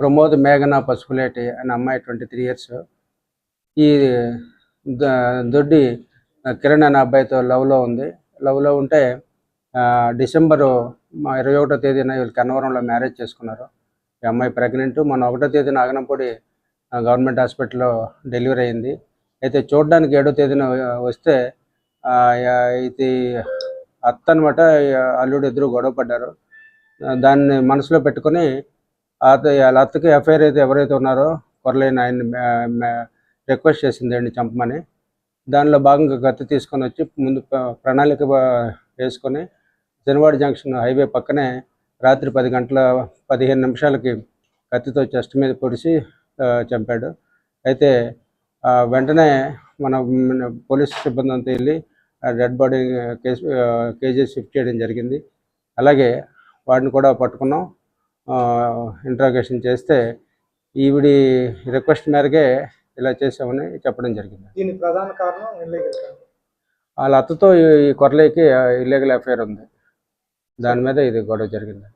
ప్రమోద్ మేఘన పసుపులేటి అనే అమ్మాయి ట్వంటీ త్రీ ఇయర్స్. ఈ ద- దొడ్డి కిరణ్ అనే అబ్బాయితో లవ్లో ఉంది. లవ్లో ఉంటే డిసెంబరు ఇరవై ఒకటో తేదీన వీళ్ళు కన్నవరంలో మ్యారేజ్ చేసుకున్నారు. ఈ అమ్మాయి ప్రెగ్నెంట్. మన ఒకటో తేదీన ఆగనంపూడి గవర్నమెంట్ హాస్పిటల్లో డెలివరీ అయింది. అయితే చూడడానికి ఏడో తేదీన వస్తే ఇది అత్త అనమాట అల్లుడు ఇద్దరు గొడవ పడ్డారు. దాన్ని మనసులో పెట్టుకొని వాళ్ళ అత్తకి ఎఫ్ఐఆర్ అయితే ఎవరైతే ఉన్నారో కొరలేని ఆయన్ని రిక్వెస్ట్ చేసిందండి అండి చంపమని. దానిలో భాగంగా కత్తి తీసుకొని వచ్చి ముందు ప్రణాళిక వేసుకొని జనవాడ జంక్షన్ హైవే పక్కనే రాత్రి పది గంటల పదిహేను నిమిషాలకి కత్తితో చెస్ట్ మీద పొడిచి చంపాడు. అయితే వెంటనే మన పోలీస్ సిబ్బంది అంతా వెళ్ళి dead body case KG shift చేయడం జరిగింది. అలాగే వాడిని కూడా పట్టుకున్నాం. ఇంట్రాగేషన్ చేస్తే ఈవిడి రిక్వెస్ట్ మేరకే ఇలా చేసామని చెప్పడం జరిగింది. దీనికి ప్రధాన కారణం వాళ్ళ అత్తతో ఈ కొరలేకి ఇల్లీగల్ అఫైర్ ఉంది. దాని మీద ఇది గొడవ జరిగింది.